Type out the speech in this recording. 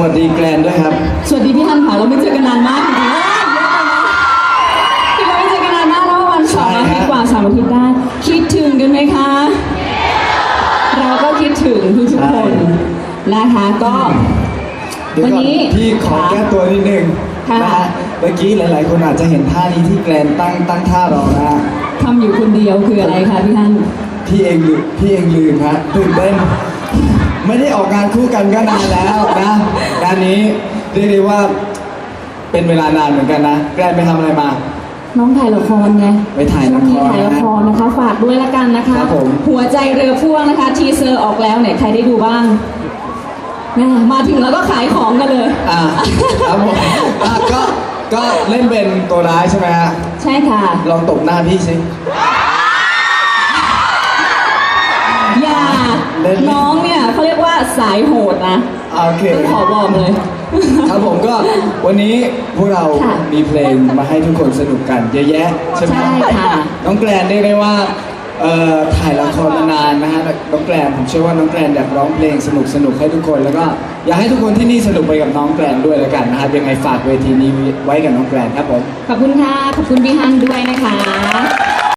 วัสดีแกรนด้วยครับ สวัสดีพี่ฮันค่ะเราไม่เจอกันนานมากจริงๆคือเราไม่เจอกันนานมากแล้ววันสองอาทิตย์กว่าสามอาทิตย์ได้ คิดถึงกันไหมคะ เราก็คิดถึงทุกทุกๆคนนะคะก็เดี๋ยววันก่อนนี้พี่ขอแก้ตัวนิดนึงค่ะนะฮะเมื่อกี้หลาย ๆ คนอาจจะเห็นท่านี้ที่แกรนตั้งตั้งท่ารอนะฮะทำอยู่คนเดียวคืออะไรคะพี่ฮันพี่เองลืมพี่เองลืมฮะตื่นเต้น ไม่ได้ออกงานคู่กันก็นานแล้วนะงานนี้เรียกได้ว่าเป็นเวลานานเหมือนกันนะแกรนไปทำอะไรมา น้องถ่ายละครไงไปถ่ายละครช่วงนี้ถ่ายละครนะคะ ฝากด้วยละกันนะคะ ครับผม หัวใจเรือพ่วงนะคะ ทีเซอร์ออกแล้วเนี่ยใครได้ดูบ้างแม่มาถึงแล้วก็ขายของกันเลย อ่าครับผมอะก็ก็เล่นเป็นตัวร้ายใช่ไหมฮะ ใช่ค่ะ ลองตบหน้าพี่สิ สายโหดนะอ่าโอเค ต้องขอบอกเลย ครับผมก็วันนี้พวกเราค่ะมีเพลงมาให้ทุกคนสนุกกันเยอะแยะใช่ไหมใช่ค่ะ น้องแกรนเรียกได้ว่าเอ่อถ่ายละครมานานนะฮะน้องแกรนผมเชื่อว่าน้องแกรนอยากร้องเพลงสนุกสนุกให้ทุกคน แล้วก็อยากให้ทุกคนที่นี่สนุกไปกับน้องแกรนด้วยแล้วกันนะครับยังไงฝากเวทีนี้ไว้กับน้องแกรนครับผม ขอบคุณค่ะ ขอบคุณพี่ฮันด้วยนะคะ